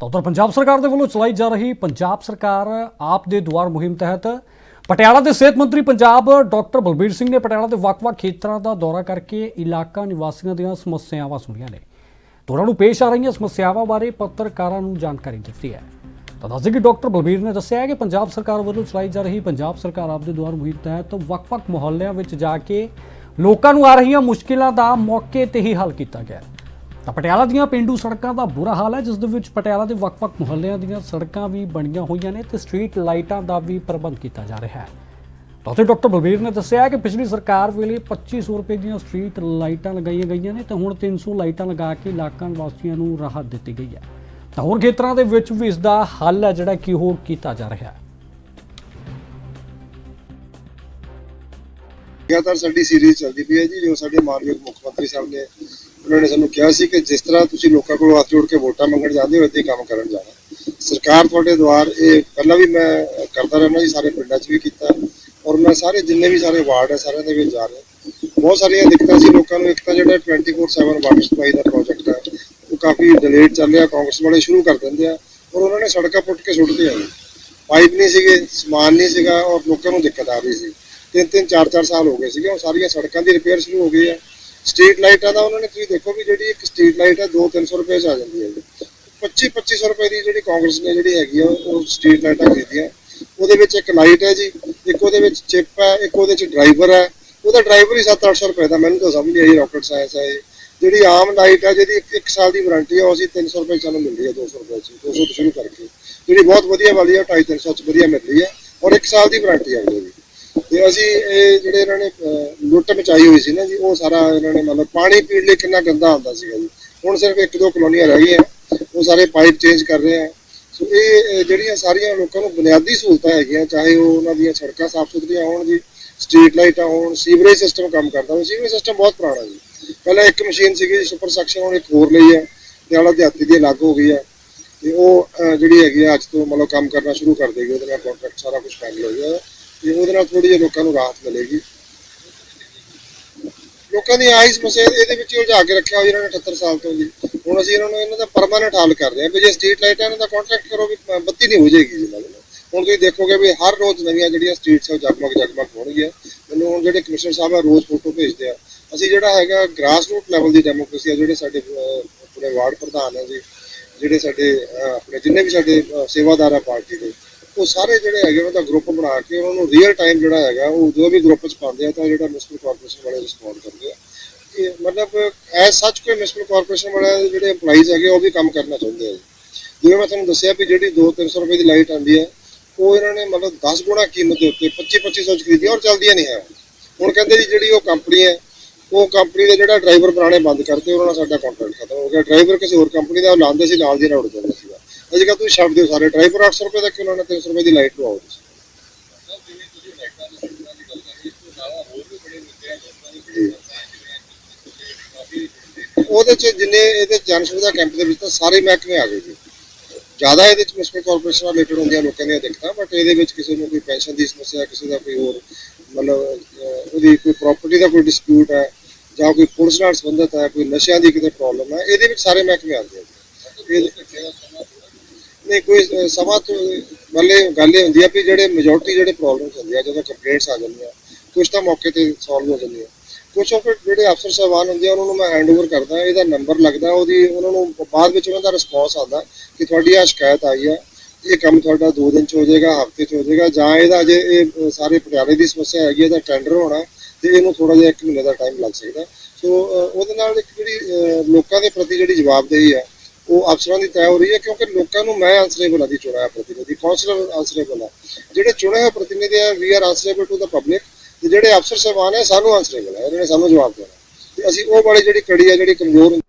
ਤਾਂ ਉੱਧਰ ਪੰਜਾਬ ਸਰਕਾਰ ਦੇ ਵੱਲੋਂ ਚਲਾਈ ਜਾ ਰਹੀ ਪੰਜਾਬ ਸਰਕਾਰ ਆਪ ਦੇ ਦੁਆਰ ਮੁਹਿੰਮ ਤਹਿਤ ਪਟਿਆਲਾ ਦੇ ਸਿਹਤ ਮੰਤਰੀ ਪੰਜਾਬ ਡਾਕਟਰ ਬਲਬੀਰ ਸਿੰਘ ਨੇ ਪਟਿਆਲਾ ਦੇ ਵੱਖ-ਵੱਖ ਖੇਤਰਾਂ ਦਾ ਦੌਰਾ ਕਰਕੇ ਇਲਾਕਾ ਨਿਵਾਸੀਆਂ ਦੀਆਂ ਸਮੱਸਿਆਵਾਂ ਸੁਣੀਆਂ ਨੇ। ਤਾਂ ਉਹਨਾਂ ਨੂੰ ਪੇਸ਼ ਆ ਰਹੀਆਂ ਸਮੱਸਿਆਵਾਂ ਬਾਰੇ ਪੱਤਰਕਾਰਾਂ ਨੂੰ ਜਾਣਕਾਰੀ ਦਿੱਤੀ ਹੈ। ਤਾਂ ਦੱਸਦੇ ਕਿ ਡਾਕਟਰ ਬਲਬੀਰ ਨੇ ਦੱਸਿਆ ਹੈ ਕਿ ਪੰਜਾਬ ਸਰਕਾਰ ਵੱਲੋਂ ਚਲਾਈ ਜਾ ਰਹੀ ਪੰਜਾਬ ਸਰਕਾਰ ਆਪ ਦੇ ਦੁਆਰ ਮੁਹਿੰਮ ਤਹਿਤ ਵੱਖ-ਵੱਖ ਮੁਹੱਲਿਆਂ ਵਿੱਚ ਜਾ ਕੇ ਲੋਕਾਂ ਨੂੰ ਆ ਰਹੀਆਂ ਮੁਸ਼ਕਿਲਾਂ ਦਾ ਮੌਕੇ ਤੇ ਹੀ ਹੱਲ ਕੀਤਾ ਗਿਆ ਤਾਂ ਪਟਿਆਲਾ ਦੀਆਂ ਪਿੰਡੂ ਸੜਕਾਂ ਦਾ ਬੁਰਾ ਹਾਲ ਹੈ, ਜਿਸ ਦੇ ਵਿੱਚ ਪਟਿਆਲਾ ਦੇ ਵੱਖ-ਵੱਖ ਮੁਹੱਲਿਆਂ ਦੀਆਂ ਸੜਕਾਂ ਵੀ ਬਣੀਆਂ ਹੋਈਆਂ ਨੇ ਤੇ ਸਟਰੀਟ ਲਾਈਟਾਂ ਦਾ ਵੀ ਪ੍ਰਬੰਧ ਕੀਤਾ ਜਾ ਰਿਹਾ ਹੈ। ਤਾਂ ਡਾਕਟਰ ਬਲਬੀਰ ਨੇ ਦੱਸਿਆ ਕਿ ਪਿਛਲੀ ਸਰਕਾਰ ਵੇਲੇ 2500 ਰੁਪਏ ਦੀਆਂ ਸਟਰੀਟ ਲਾਈਟਾਂ ਲਗਾਈਆਂ ਗਈਆਂ ਨੇ ਤੇ ਹੁਣ 300 ਲਾਈਟਾਂ ਲਗਾ ਕੇ ਇਲਾਕਾ ਨਿਵਾਸੀਆਂ ਨੂੰ ਰਾਹਤ ਦਿੱਤੀ ਗਈ ਹੈ। ਤਾਂ ਹੋਰ ਖੇਤਰਾਂ ਦੇ ਵਿੱਚ ਵੀ ਇਸ ਦਾ ਹੱਲ ਹੈ, ਜਿਹੜਾ ਕਿ ਹੋਰ ਕੀਤਾ ਜਾ ਰਿਹਾ ਹੈ। ਲਗਾਤਾਰ ਸਾਡੀ ਸੀਰੀਜ਼ ਚੱਲਦੀ ਪਈ ਹੈ ਜੀ, ਜੋ ਸਾਡੇ ਮਾਨਯੋਗ ਮੁੱਖ ਮੰਤਰੀ ਸਾਹਿਬ ਨੇ ਉਹਨਾਂ ਨੇ ਸਾਨੂੰ ਕਿਹਾ ਸੀ ਕਿ ਜਿਸ ਤਰ੍ਹਾਂ ਤੁਸੀਂ ਲੋਕਾਂ ਕੋਲੋਂ ਹੱਥ ਜੋੜ ਕੇ ਵੋਟਾਂ ਮੰਗਣ ਜਾਂਦੇ ਹੋ ਇੱਥੇ ਕੰਮ ਕਰਨ ਜਾਣਾ। ਸਰਕਾਰ ਤੁਹਾਡੇ ਦੁਆਰ, ਇਹ ਪਹਿਲਾਂ ਵੀ ਮੈਂ ਕਰਦਾ ਰਹਿਣਾ ਜੀ ਸਾਰੇ ਪਿੰਡਾਂ 'ਚ ਵੀ ਕੀਤਾ ਔਰ ਮੈਂ ਸਾਰੇ, ਜਿੰਨੇ ਵੀ ਸਾਰੇ ਵਾਰਡ ਹੈ, ਸਾਰਿਆਂ ਦੇ ਵਿੱਚ ਜਾ ਰਿਹਾ। ਬਹੁਤ ਸਾਰੀਆਂ ਦਿੱਕਤਾਂ ਸੀ ਲੋਕਾਂ ਨੂੰ। ਇੱਕ ਤਾਂ ਜਿਹੜਾ 24/7 ਵਾਟਰ ਸਪਲਾਈ ਦਾ ਪ੍ਰੋਜੈਕਟ ਹੈ, ਉਹ ਕਾਫੀ ਡਿਲੇਟ ਚੱਲ ਰਿਹਾ। ਕਾਂਗਰਸ ਵਾਲੇ ਸ਼ੁਰੂ ਕਰ ਦਿੰਦੇ ਆ। ਔਰ ਉਹਨਾਂ ਨੇ ਸੜਕਾਂ ਪੁੱਟ ਕੇ ਸੁੱਟਦੇ ਆ ਪਾਈਪ ਨਹੀਂ ਸੀਗੇ, ਸਮਾਨ ਨਹੀਂ ਸੀਗਾ, ਔਰ ਲੋਕਾਂ ਨੂੰ ਦਿੱਕਤ ਆ ਰਹੀ ਸੀ। ਤਿੰਨ ਤਿੰਨ ਚਾਰ ਚਾਰ ਸਾਲ ਹੋ ਗਏ ਸੀਗੇ। ਉਹ ਸਾਰੀਆਂ ਸੜਕਾਂ ਦੀ ਰਿਪੇਅਰ ਸ਼ੁਰੂ ਹੋ ਗਈ ਹੈ। ਸਟਰੀਟ ਲਾਈਟਾਂ ਦਾ ਉਹਨਾਂ ਨੇ ਤੁਸੀਂ ਦੇਖੋ ਵੀ ਜਿਹੜੀ ਇੱਕ ਸਟਰੀਟ ਲਾਈਟ ਹੈ 2-300 ਰੁਪਏ 'ਚ ਆ ਜਾਂਦੀ ਹੈ। ਜੀ 25-2500 ਰੁਪਏ ਦੀ ਜਿਹੜੀ ਕਾਂਗਰਸ ਨੇ ਜਿਹੜੀ ਹੈਗੀ ਆ, ਉਹ ਸਟਰੀਟ ਲਾਈਟਾਂ ਖਰੀਦੀਆਂ। ਉਹਦੇ ਵਿੱਚ ਇੱਕ ਲਾਈਟ ਹੈ ਜੀ, ਇੱਕ ਉਹਦੇ ਵਿੱਚ ਚਿਪ ਹੈ, ਇੱਕ ਉਹਦੇ ਵਿੱਚ ਡਰਾਈਵਰ ਹੈ। ਉਹਦਾ ਡਰਾਈਵਰ ਹੀ 7-800 ਰੁਪਏ ਦਾ, ਮੈਨੂੰ ਤਾਂ ਸਮਝ ਨਹੀਂ ਆਈ, ਰਾਕਟ ਸਾਇੰਸ ਹੈ ਇਹ। ਜਿਹੜੀ ਆਮ ਲਾਈਟ ਹੈ ਜਿਹਦੀ ਇੱਕ- ਸਾਲ ਦੀ ਵਾਰੰਟੀ ਹੈ ਉਹ ਅਸੀਂ 300 ਰੁਪਏ 'ਚ ਸਾਨੂੰ ਮਿਲਦੀ ਰਹੀ ਹੈ 200 ਰੁਪਏ 'ਚ 200 ਤੋਂ ਸ਼ੁਰੂ ਕਰਕੇ। ਜਿਹੜੀ ਬਹੁਤ ਵਧੀਆ ਵਾਲੀ ਹੈ 250 ਚ ਵਧੀਆ ਮਿਲ ਰਹੀ ਹੈ, ਔਰ ਇੱਕ ਸਾਲ ਦੀ ਵਾਰੰਟੀ ਹੈ ਉਹਦੀ ਤੇ ਅਸੀਂ ਇਹ ਜਿਹੜੇ ਇਹਨਾਂ ਨੇ ਅਹ, ਲੁੱਟ ਮਚਾਈ ਹੋਈ ਸੀ ਨਾ ਜੀ ਉਹ ਸਾਰਾ ਇਹਨਾਂ ਨੇ ਮਤਲਬ ਪਾਣੀ ਪੀਣ ਲਈ ਕਿੰਨਾ ਗੰਦਾ ਹੁੰਦਾ ਸੀਗਾ ਜੀ। ਹੁਣ ਸਿਰਫ ਇੱਕ ਦੋ ਕਲੋਨੀਆਂ ਰਹਿ ਗਈਆਂ ਉਹ ਸਾਰੇ ਪਾਈਪ ਚੇਂਜ ਕਰ ਰਹੇ ਆ। ਸੋ ਇਹ ਜਿਹੜੀਆਂ ਸਾਰੀਆਂ ਲੋਕਾਂ ਨੂੰ ਬੁਨਿਆਦੀ ਸਹੂਲਤਾਂ ਹੈਗੀਆਂ ਚਾਹੇ ਉਹ ਉਹਨਾਂ ਦੀਆਂ ਸੜਕਾਂ ਸਾਫ਼ ਸੁਥਰੀਆਂ ਹੋਣ ਜੀ ਸਟਰੀਟ ਲਾਈਟਾਂ ਹੋਣ ਸੀਵਰੇਜ ਸਿਸਟਮ ਕੰਮ ਕਰਦਾ ਉਹ ਸੀਵਰੇਜ ਸਿਸਟਮ ਬਹੁਤ ਪੁਰਾਣਾ ਜੀ। ਪਹਿਲਾਂ ਇੱਕ ਮਸ਼ੀਨ ਸੀਗੀ ਸੁਪਰ ਸੈਕਸ਼ਨ ਹੁਣ ਇੱਕ ਹੋਰ ਲਈ ਹੈ। ਤੇ ਵਾਲਾ ਦਿਹਾਤੀ ਦੀ ਅਲੱਗ ਹੋ ਗਈ ਹੈ ਤੇ ਉਹ ਜਿਹੜੀ ਹੈਗੀ ਆ ਅੱਜ ਤੋਂ ਮਤਲਬ ਕੰਮ ਕਰਨਾ ਸ਼ੁਰੂ ਕਰ ਦੇਗੀ ਉਹਦੇ ਨਾਲ ਕੰਟਰੈਕਟ ਸਾਰਾ ਕੁਝ ਫਾਈਨਲ ਹੋ ਗਿਆ ਤੇ ਉਹਦੇ ਨਾਲ ਥੋੜੀ ਜਿਹੀ ਲੋਕਾਂ ਨੂੰ ਰਾਹਤ ਮਿਲੇਗੀ। ਲੋਕਾਂ ਦੀ ਆਹੀ ਸਮੱਸਿਆ ਇਹਦੇ ਵਿੱਚ ਉਲਝਾ ਕੇ ਰੱਖਿਆ ਹੋਇਆ ਇਹਨਾਂ ਨੇ 78 ਸਾਲ ਤੋਂ ਜੀ। ਹੁਣ ਅਸੀਂ ਇਹਨਾਂ ਨੂੰ, ਇਹਨਾਂ ਦਾ ਪਰਮਾਨੈਂਟ ਹੱਲ ਕਰ ਰਹੇ ਹਾਂ ਵੀ ਜੇ ਸਟਰੀਟ ਲਾਈਟ ਹੈ, ਇਹਨਾਂ ਦਾ ਕੰਟਰੈਕਟ ਕਰੋ ਵੀ ਬੱਤੀ ਨਹੀਂ ਹੋ ਜਾਏਗੀ ਜੀ ਨਾਲ ਹੁਣ ਤੁਸੀਂ ਦੇਖੋਗੇ ਵੀ ਹਰ ਰੋਜ਼ ਨਵੀਆਂ ਜਿਹੜੀਆਂ ਸਟਰੀਟਸ ਆ ਜਗਮਗ ਜਗਮਗ ਹੋਣਗੀਆਂ। ਮੈਨੂੰ ਹੁਣ ਜਿਹੜੇ ਕਮਿਸ਼ਨਰ ਸਾਹਿਬ ਆ ਰੋਜ਼ ਫੋਟੋ ਭੇਜਦੇ ਆ। ਅਸੀਂ ਜਿਹੜਾ ਹੈਗਾ ਗ੍ਰਾਸ ਰੂਟ ਲੈਵਲ ਦੀ ਡੈਮੋਕ੍ਰੇਸੀ ਆ, ਜਿਹੜੇ ਸਾਡੇ ਆਪਣੇ ਵਾਰਡ ਪ੍ਰਧਾਨ ਆ ਜੀ, ਜਿਹੜੇ ਸਾਡੇ ਆਪਣੇ ਜਿੰਨੇ ਵੀ ਸਾਡੇ ਸੇਵਾਦਾਰ ਆ ਪਾਰਟੀ ਦੇ ਉਹ ਸਾਰੇ ਜਿਹੜੇ ਹੈਗੇ ਉਹਨਾਂ ਦਾ ਗਰੁੱਪ ਬਣਾ ਕੇ ਉਹਨਾਂ ਨੂੰ ਰੀਅਲ ਟਾਈਮ ਜਿਹੜਾ ਹੈਗਾ, ਉਹ ਜਦੋਂ ਵੀ ਗਰੁੱਪ ਚ ਪਾਉਂਦੇ ਆ ਤਾਂ ਜਿਹੜਾ ਮਿਊਨਿਸਪਲ ਕਾਰਪੋਰੇਸ਼ਨ ਵਾਲੇ ਰਿਸਪੌਂਡ ਕਰਦੇ ਆ। ਕਿ ਮਤਲਬ ਐਸ ਸੱਚ ਕੋਈ ਮਿਊਨਿਸਪਲ ਕਾਰਪੋਰੇਸ਼ਨ ਵਾਲੇ ਜਿਹੜੇ EMPLOYEES ਹੈਗੇ ਉਹ ਵੀ ਕੰਮ ਕਰਨਾ ਚਾਹੁੰਦੇ ਆ। ਜੀ। ਜਿਵੇਂ ਮੈਂ ਤੁਹਾਨੂੰ ਦੱਸਿਆ ਵੀ ਜਿਹੜੀ 2-300 ਰੁਪਏ ਦੀ ਲਾਈਟ ਆਉਂਦੀ ਹੈ ਉਹ ਇਹਨਾਂ ਨੇ ਮਤਲਬ 10 ਗੁਣਾ ਕੀਮਤ ਦੇ ਉੱਤੇ 25-2500 ਚ ਖਰੀਦੀ ਔਰ ਚੱਲਦੀਆਂ ਨਹੀਂ ਹੈ ਹੁਣ ਕਹਿੰਦੇ ਜੀ ਜਿਹੜੀ ਉਹ ਕੰਪਨੀ ਹੈ, ਉਹ ਕੰਪਨੀ ਦੇ ਜਿਹੜਾ ਡਰਾਈਵਰ ਪੁਰਾਣੇ ਬੰਦ ਕਰਤੇ, ਉਹਨਾਂ ਨਾਲ ਸਾਡਾ ਕੰਟਰੈਕਟ ਖਤਮ ਹੋ ਗਿਆ। ਡਰਾਈਵਰ ਕਿਸੇ ਹੋਰ ਕੰਪਨੀ ਦਾ ਲਾਉਂਦੇ ਸੀ, ਨਾਲ ਦੀ ਨਾਲ ਉੱਡ ਜਾਂਦਾ ਸੀਗਾ ਅੱਜ ਕੱਲ੍ਹ ਤੁਸੀਂ ਛੱਡ ਦਿਓ ਸਾਰੇ। ਡਰਾਈਵਰ 800 ਰੁਪਏ ਦਾ ਕਿਲੋ ਨਾਲ 300 ਰੁਪਏ ਦੀ ਲਾਈਟ ਲਵਾਓ ਤੁਸੀਂ। ਉਹਦੇ ਚ ਜਿੰਨੇ ਇਹਦੇ ਜਨ ਸੁਵਿਧਾ ਕੈਂਪ ਦੇ ਵਿੱਚ ਤਾਂ ਸਾਰੇ ਮਹਿਕਮੇ ਆ ਗਏ ਜੀ। ਜ਼ਿਆਦਾ ਇਹਦੇ ਚ ਮਿਊਨਿਸਪਲ ਕਾਰਪੋਰੇਸ਼ਨ ਨਾਲ ਰਿਲੇਟਡ ਹੁੰਦੀਆਂ ਲੋਕਾਂ ਦੀਆਂ ਦਿੱਕਤਾਂ ਬਟ ਇਹਦੇ ਵਿੱਚ ਕਿਸੇ ਨੂੰ ਕੋਈ ਪੈਨਸ਼ਨ ਦੀ ਸਮੱਸਿਆ ਕਿਸੇ ਦਾ ਕੋਈ ਹੋਰ ਮਤਲਬ ਅਹ, ਉਹਦੀ ਕੋਈ ਪ੍ਰਾਪਰਟੀ ਦਾ ਕੋਈ ਡਿਸਪਿਊਟ ਹੈ ਜਾਂ ਕੋਈ ਪੁਲਿਸ ਨਾਲ ਸੰਬੰਧਿਤ ਹੈ ਕੋਈ ਨਸ਼ਿਆਂ ਦੀ ਕਿਤੇ ਪ੍ਰੋਬਲਮ ਹੈ ਇਹਦੇ ਵਿੱਚ ਸਾਰੇ ਮਹਿਕਮੇ ਆਉਂਦੇ ਆ ਇਹ- ਨਹੀਂ ਕੋਈ ਸਮਾਂ ਤੋਂ ਮੱਲੇ ਗੱਲ ਇਹ ਹੁੰਦੀ ਆ ਵੀ ਜਿਹੜੇ ਮੈਜੋਰਟੀ ਜਿਹੜੇ ਪ੍ਰੋਬਲਮਸ ਹੁੰਦੀਆਂ ਜਦੋਂ ਕੰਪਲੇਂਟਸ ਆ ਜਾਂਦੀਆਂ ਕੁਝ ਤਾਂ ਮੌਕੇ ਤੇ ਸੋਲਵ ਹੋ ਜਾਂਦੀਆਂ। ਕੁਝ ਉਹ ਫਿਰ ਜਿਹੜੇ ਅਫਸਰ ਸਾਹਿਬਾਨ ਹੁੰਦੇ ਆ, ਉਹਨਾਂ ਨੂੰ ਮੈਂ ਹੈਂਡਓਵਰ ਕਰਦਾ, ਇਹਦਾ ਨੰਬਰ ਲੱਗਦਾ, ਉਹਦੀ, ਉਹਨਾਂ ਨੂੰ ਬਾਅਦ ਵਿੱਚ ਉਹਨਾਂ ਦਾ ਰਿਸਪੌਂਸ ਆਉਂਦਾ ਕਿ ਤੁਹਾਡੀ ਆ ਸ਼ਿਕਾਇਤ ਆਈ ਆ, ਇਹ ਕੰਮ ਤੁਹਾਡਾ 2 ਦਿਨ ਚ ਹੋ ਜਾਏਗਾ, ਹਫ਼ਤੇ ਚ ਹੋ ਜਾਏਗਾ, ਜਾਂ ਇਹਦਾ ਜੇ ਇਹ ਸਾਰੇ ਪਟਿਆਲੇ ਦੀ ਸਮੱਸਿਆ ਹੈਗੀ ਇਹਦਾ ਟੈਂਡਰ ਹੋਣਾ, ਤੇ ਇਹਨੂੰ ਥੋੜਾ ਜਿਹਾ 1 ਮਹੀਨੇ ਦਾ ਟਾਈਮ ਲੱਗ ਸਕਦਾ। ਸੋ ਉਹਦੇ ਨਾਲ ਇੱਕ ਜਿਹੜੀ ਲੋਕਾਂ ਦੇ ਪ੍ਰਤੀ ਜਿਹੜੀ ਜਵਾਬਦੇਹੀ ਆ ਉਹ ਅਫਸਰਾਂ ਦੀ ਤੈਅ ਹੋ ਰਹੀ ਹੈ ਕਿਉਂਕਿ ਲੋਕਾਂ ਨੂੰ ਮੈਂ ਆਨਸਰੇਬਲ ਆ ਦੀ ਚੁਣਿਆ ਪ੍ਰਤੀਨਿਧੀ ਕੌਂਸਲਰ ਆਨਸਰੇਬਲ ਆ। ਜਿਹੜੇ ਚੁਣੇ ਹੋਏ ਪ੍ਰਤੀਨਿਧੀ ਆ we are answerable to the public ਤੇ ਜਿਹੜੇ ਅਫਸਰ ਸਾਹਿਬਾਨ ਹੈ ਸਾਨੂੰ ਆਨਸਰੇਬਲ ਹੈ ਇਹਨਾਂ ਨੇ ਸਾਨੂੰ ਜਵਾਬ ਦੇਣਾ। ਤੇ ਅਸੀਂ ਉਹ ਵਾਲੀ ਜਿਹੜੀ ਕੜੀ ਆ, ਜਿਹੜੀ ਕਮਜ਼ੋਰ